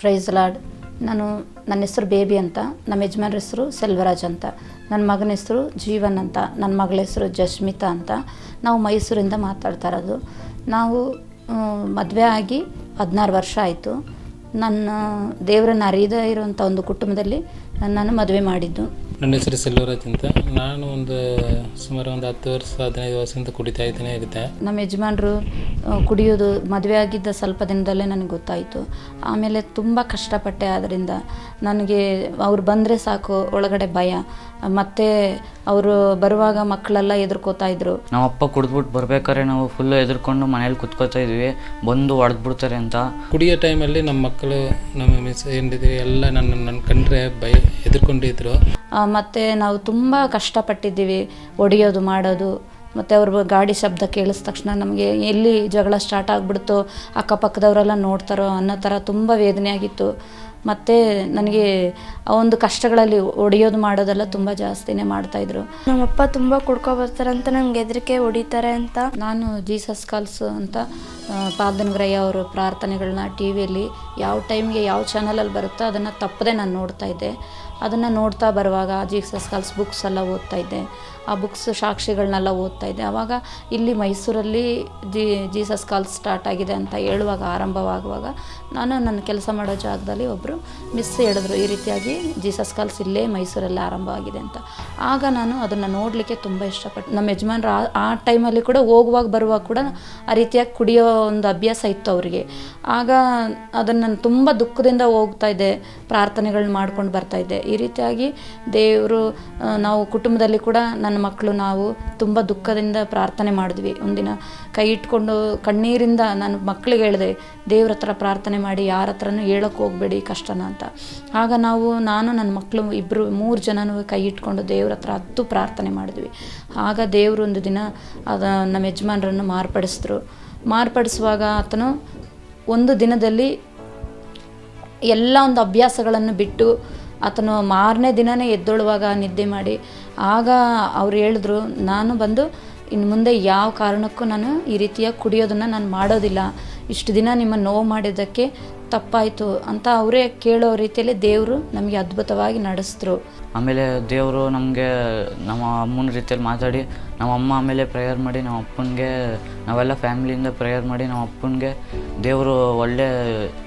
Price Lad ನಾನು ನನ್ನ ಹೆಸರು ಬೇಬಿ ಅಂತ, ನಮ್ಮ ಯಜಮಾನ್ರ ಹೆಸರು ಸೆಲ್ವರಾಜ್ ಅಂತ, ನನ್ನ ಮಗನ ಹೆಸರು ಜೀವನ್ ಅಂತ, ನನ್ನ ಮಗಳ ಹೆಸರು ಜಸ್ಮಿತಾ ಅಂತ. ನಾವು ಮೈಸೂರಿಂದ ಮಾತಾಡ್ತಾ ಇರೋದು. ನಾವು ಮದುವೆ ಆಗಿ ಹದಿನಾರು ವರ್ಷ ಆಯಿತು. ನನ್ನ, ದೇವರನ್ನು ಅರಿಯದೇ ಇರುವಂಥ ಒಂದು ಕುಟುಂಬದಲ್ಲಿ ನಾನು ಮದುವೆ ಮಾಡಿದ್ದು. ನನ್ನ ಹೆಸರು ಸೆಲ್ವರಾಜ್ ಅಂತ. ನಾನು ಒಂದು ಸುಮಾರು ಒಂದು ಹತ್ತು ವರ್ಷ ಹದಿನೈದು ವರ್ಷದಿಂದ ಕುಡಿತಾ ಇದ್ದೇನೆ ಇರುತ್ತೆ. ನಮ್ಮ ಯಜಮಾನ್ರು ಕುಡಿಯೋದು ಮದುವೆ ಆಗಿದ್ದ ಸ್ವಲ್ಪ ದಿನದಲ್ಲೇ ನನಗೆ ಗೊತ್ತಾಯಿತು. ಆಮೇಲೆ ತುಂಬ ಕಷ್ಟಪಟ್ಟೆ ಆದ್ದರಿಂದ ನನಗೆ ಅವ್ರು ಬಂದರೆ ಸಾಕು ಒಳಗಡೆ ಭಯ. ಮತ್ತೆ ಅವರು ಬರುವಾಗ ಮಕ್ಕಳೆಲ್ಲ ಎದುರ್ಕೋತಾ ಇದ್ರು. ನಮ್ಮ ಅಪ್ಪ ಕುಡಿದ್ಬಿಟ್ಟು ಬರ್ಬೇಕಾದ್ರೆ ನಾವು ಫುಲ್ ಎದುರ್ಕೊಂಡು ಮನೇಲಿ ಕುತ್ಕೋತಾ ಇದ್ವಿ. ಬಂದು ಹೊಡೆದ್ಬಿಡ್ತಾರೆ ಅಂತ. ಕುಡಿಯೋ ಟೈಮಲ್ಲಿ ನಮ್ಮ ಮಕ್ಕಳು ನಮ್ಮ ಮಿಸ್ ಏನಿದೆ ಎಲ್ಲ ನನ್ನ ನನ್ನ ಕಂಡ್ರೆ ಭಯ ಎದುರ್ಕೊಂಡಿದ್ರು ಮತ್ತೆ ನಾವು ತುಂಬ ಕಷ್ಟಪಟ್ಟಿದ್ದೀವಿ. ಹೊಡೆಯೋದು ಮಾಡೋದು ಮತ್ತು ಅವ್ರ ಗಾಡಿ ಶಬ್ದ ಕೇಳಿದ ತಕ್ಷಣ ನಮಗೆ ಎಲ್ಲಿ ಜಗಳ ಸ್ಟಾರ್ಟ್ ಆಗಿಬಿಡ್ತೋ ಅಕ್ಕಪಕ್ಕದವರೆಲ್ಲ ನೋಡ್ತಾರೋ ಅನ್ನೋ ಥರ ತುಂಬ ವೇದನೆ ಆಗಿತ್ತು. ಮತ್ತು ನನಗೆ ಆ ಒಂದು ಕಷ್ಟಗಳಲ್ಲಿ ಹೊಡೆಯೋದು ಮಾಡೋದೆಲ್ಲ ತುಂಬ ಜಾಸ್ತಿನೇ ಮಾಡ್ತಾಯಿದ್ರು ನಮ್ಮಪ್ಪ ತುಂಬ ಕುಡ್ಕೊ ಬರ್ತಾರಂತ ಅಂತ ನಮ್ಗೆ ಹೆದರಿಕೆ ಹೊಡಿತಾರೆ ಅಂತ. ನಾನು ಜೀಸಸ್ ಕಾಲ್ಸ್ ಅಂತ ಪಾಲ್ದನ್ಗ್ರಯ್ಯ ಅವರು ಪ್ರಾರ್ಥನೆಗಳನ್ನ ಟಿ ವಿಯಲ್ಲಿ ಯಾವ ಟೈಮ್ಗೆ ಯಾವ ಚಾನಲಲ್ಲಿ ಬರುತ್ತೋ ಅದನ್ನು ತಪ್ಪದೆ ನಾನು ನೋಡ್ತಾ ಇದ್ದೆ. ಅದನ್ನು ನೋಡ್ತಾ ಬರುವಾಗ ಜೀಸಸ್ ಕಾಲ್ಸ್ ಬುಕ್ಸ್ ಎಲ್ಲ ಓದ್ತಾ ಇದ್ದೆ. ಆ ಬುಕ್ಸ್ ಸಾಕ್ಷಿಗಳನ್ನೆಲ್ಲ ಓದ್ತಾ ಇದ್ದೆ. ಆವಾಗ ಇಲ್ಲಿ ಮೈಸೂರಲ್ಲಿ ಜಿ, ಜೀಸಸ್ ಕಾಲ್ಸ್ ಸ್ಟಾರ್ಟ್ ಆಗಿದೆ ಅಂತ ಹೇಳುವಾಗ, ಆರಂಭವಾಗುವಾಗ ನಾನು ನನ್ನ ಕೆಲಸ ಮಾಡೋ ಜಾಗದಲ್ಲಿ ಒಬ್ಬರು ಮಿಸ್ ಹೇಳಿದ್ರು, ಈ ರೀತಿಯಾಗಿ ಜೀಸಸ್ ಕಾಲ್ಸ್ ಇಲ್ಲೇ ಮೈಸೂರಲ್ಲಿ ಆರಂಭವಾಗಿದೆ ಅಂತ. ಆಗ ನಾನು ಅದನ್ನು ನೋಡಲಿಕ್ಕೆ ತುಂಬ ಇಷ್ಟಪಟ್ಟು ನಮ್ಮ ಯಜಮಾನ್ರು ಆ ಆ ಟೈಮಲ್ಲಿ ಕೂಡ ಹೋಗುವಾಗ, ಬರುವಾಗ ಕೂಡ ಆ ರೀತಿಯಾಗಿ ಕುಡಿಯೋ ಒಂದು ಅಭ್ಯಾಸ ಇತ್ತು ಅವರಿಗೆ. ಆಗ ಅದನ್ನು ನಾನು ತುಂಬ ದುಃಖದಿಂದ ಹೋಗ್ತಾ ಇದ್ದೆ. ಪ್ರಾರ್ಥನೆಗಳನ್ನ ಮಾಡ್ಕೊಂಡು ಬರ್ತಾ ಇದ್ದೆ. ಈ ರೀತಿಯಾಗಿ ದೇವರು ನಾವು ಕುಟುಂಬದಲ್ಲಿ ಕೂಡ ನನ್ನ ಮಕ್ಕಳು ನಾವು ತುಂಬ ದುಃಖದಿಂದ ಪ್ರಾರ್ಥನೆ ಮಾಡಿದ್ವಿ. ಒಂದಿನ ಕೈ ಇಟ್ಕೊಂಡು ಕಣ್ಣೀರಿಂದ ನಾನು ಮಕ್ಕಳಿಗೆ ಹೇಳಿದೆ, ದೇವ್ರ ಹತ್ರ ಪ್ರಾರ್ಥನೆ ಮಾಡಿ, ಯಾರ ಹತ್ರನೂ ಹೇಳೋಕ್ಕೆ ಹೋಗಬೇಡಿ, ಕಷ್ಟನ ಅಂತ. ಆಗ ನಾವು, ನಾನು, ನನ್ನ ಮಕ್ಕಳು ಇಬ್ಬರು ಮೂರು ಜನನು ಕೈ ಇಟ್ಕೊಂಡು ದೇವ್ರ ಹತ್ರ ಹತ್ತು ಪ್ರಾರ್ಥನೆ ಮಾಡಿದ್ವಿ. ಆಗ ದೇವರು ಒಂದು ದಿನ ಅದ, ನಮ್ಮ ಯಜಮಾನರನ್ನು ಮಾರ್ಪಡಿಸಿದ್ರು. ಮಾರ್ಪಡಿಸುವಾಗ ಆತನು ಒಂದು ದಿನದಲ್ಲಿ ಎಲ್ಲ ಒಂದು ಅಭ್ಯಾಸಗಳನ್ನು ಬಿಟ್ಟು ಆತನು ಮಾರನೇ ದಿನವೇ ಎದ್ದೊಳುವಾಗ ನಿದ್ದೆ ಮಾಡಿ, ಆಗ ಅವ್ರು ಹೇಳಿದ್ರು, ನಾನು ಬಂದು ಇನ್ನು ಮುಂದೆ ಯಾವ ಕಾರಣಕ್ಕೂ ನಾನು ಈ ರೀತಿಯ ಕುಡಿಯೋದನ್ನು ನಾನು ಮಾಡೋದಿಲ್ಲ. ಇಷ್ಟು ದಿನ ನಿಮ್ಮ ನೋವು ಮಾಡಿದ್ದಕ್ಕೆ ತಪ್ಪಾಯಿತು ಅಂತ ಅವರೇ ಕೇಳೋ ರೀತಿಯಲ್ಲಿ ದೇವರು ನಮಗೆ ಅದ್ಭುತವಾಗಿ ನಡೆಸಿದ್ರು. ಆಮೇಲೆ ದೇವರು ನಮಗೆ ನಮ್ಮ ಅಮ್ಮನ ರೀತಿಯಲ್ಲಿ ಮಾತಾಡಿ ನಮ್ಮ ಅಮ್ಮ ಆಮೇಲೆ ಪ್ರೇಯರ್ ಮಾಡಿ ನಮ್ಮ ಅಪ್ಪನಿಗೆ ನಾವೆಲ್ಲ ಫ್ಯಾಮಿಲಿಯಿಂದ ಪ್ರೇಯರ್ ಮಾಡಿ ನಮ್ಮ ಅಪ್ಪನಿಗೆ ದೇವರು ಒಳ್ಳೆ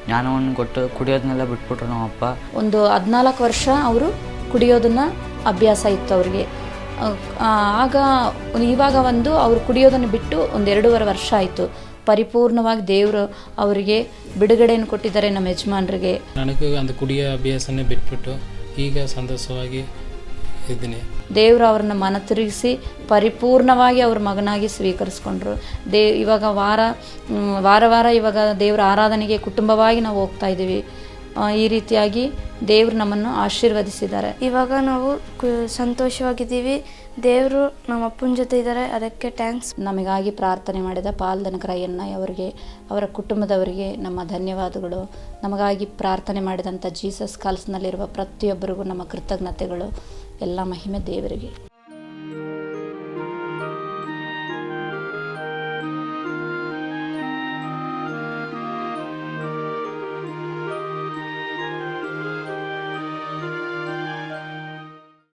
ಜ್ಞಾನವನ್ನು ಕೊಟ್ಟು ಕುಡಿಯೋದನ್ನೆಲ್ಲ ಬಿಟ್ಬಿಟ್ರು ನಮ್ಮ ಅಪ್ಪ. ಒಂದು ಹದಿನಾಲ್ಕು ವರ್ಷ ಅವರು ಕುಡಿಯೋದನ್ನು ಅಭ್ಯಾಸ ಇತ್ತು ಅವರಿಗೆ. ಆಗ ಇವಾಗ ಒಂದು ಅವರು ಕುಡಿಯೋದನ್ನು ಬಿಟ್ಟು ಒಂದು ಎರಡೂವರೆ ವರ್ಷ ಆಯಿತು. ಪರಿಪೂರ್ಣವಾಗಿ ದೇವರು ಅವರಿಗೆ ಬಿಡುಗಡೆಯನ್ನು ಕೊಟ್ಟಿದ್ದಾರೆ ನಮ್ಮ ಯಜಮಾನ್ರಿಗೆ. ನನಗೆ ಒಂದು ಕುಡಿಯೋ ಅಭ್ಯಾಸನೇ ಬಿಟ್ಬಿಟ್ಟು ಈಗ ಸಂತೋಷವಾಗಿ ಇದ್ದೀನಿ. ದೇವರು ಅವ್ರನ್ನ ಮನ ತಿರುಗಿಸಿ ಪರಿಪೂರ್ಣವಾಗಿ ಅವ್ರ ಮಗನಾಗಿ ಸ್ವೀಕರಿಸ್ಕೊಂಡ್ರು. ದೇ ಇವಾಗ ವಾರ ವಾರ ವಾರ ಇವಾಗ ದೇವರ ಆರಾಧನೆಗೆ ಕುಟುಂಬವಾಗಿ ನಾವು ಹೋಗ್ತಾ ಇದ್ದೀವಿ. ಈ ರೀತಿಯಾಗಿ ದೇವರು ನಮ್ಮನ್ನು ಆಶೀರ್ವದಿಸಿದ್ದಾರೆ. ಇವಾಗ ನಾವು ಕು- ಸಂತೋಷವಾಗಿದ್ದೀವಿ. ದೇವರು ನಮ್ಮ ಅಪ್ಪನ ಜೊತೆ ಇದ್ದಾರೆ. ಅದಕ್ಕೆ ಥ್ಯಾಂಕ್ಸ್ ನಮಗಾಗಿ ಪ್ರಾರ್ಥನೆ ಮಾಡಿದ ಪಾಲ್ದನಕರಯ್ಯನ್ನ ಅವರಿಗೆ ಅವರ ಕುಟುಂಬದವರಿಗೆ ನಮ್ಮ ಧನ್ಯವಾದಗಳು. ನಮಗಾಗಿ ಪ್ರಾರ್ಥನೆ ಮಾಡಿದಂಥ ಜೀಸಸ್ ಕಾಲ್ಸ್ನಲ್ಲಿರುವ ಪ್ರತಿಯೊಬ್ಬರಿಗೂ ನಮ್ಮ ಕೃತಜ್ಞತೆಗಳು. ಎಲ್ಲ ಮಹಿಮೆ ದೇವರಿಗೆ.